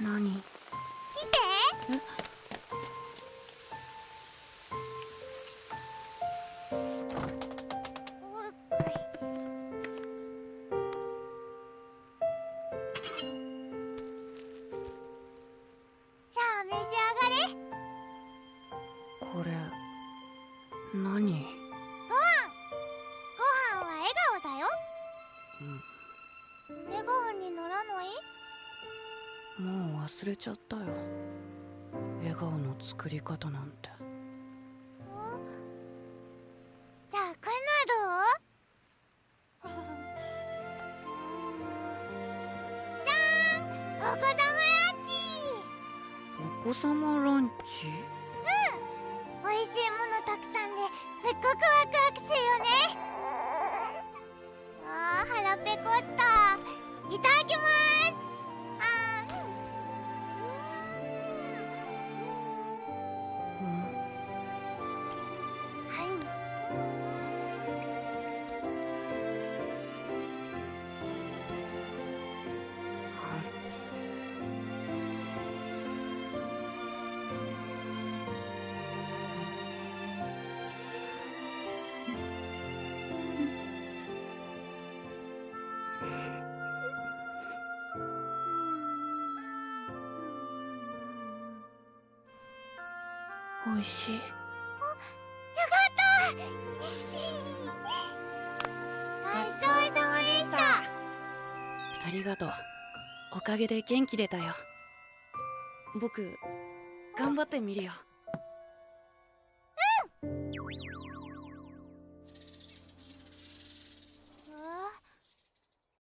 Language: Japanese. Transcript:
何？来て。これ何？ご飯。ご飯は笑顔だよ。笑顔にならない？もう忘れちゃったよ。笑顔の作り方なんて。じゃあこんなどうじゃーんお子様ランチ。お子様ランチ？美味しいものたくさんですっごくワクワクするよね。あー腹ペコった。いただきます美味しい。よかったごちそうさまでした。ありがとう。おかげで元気出たよ。僕頑張ってみるよ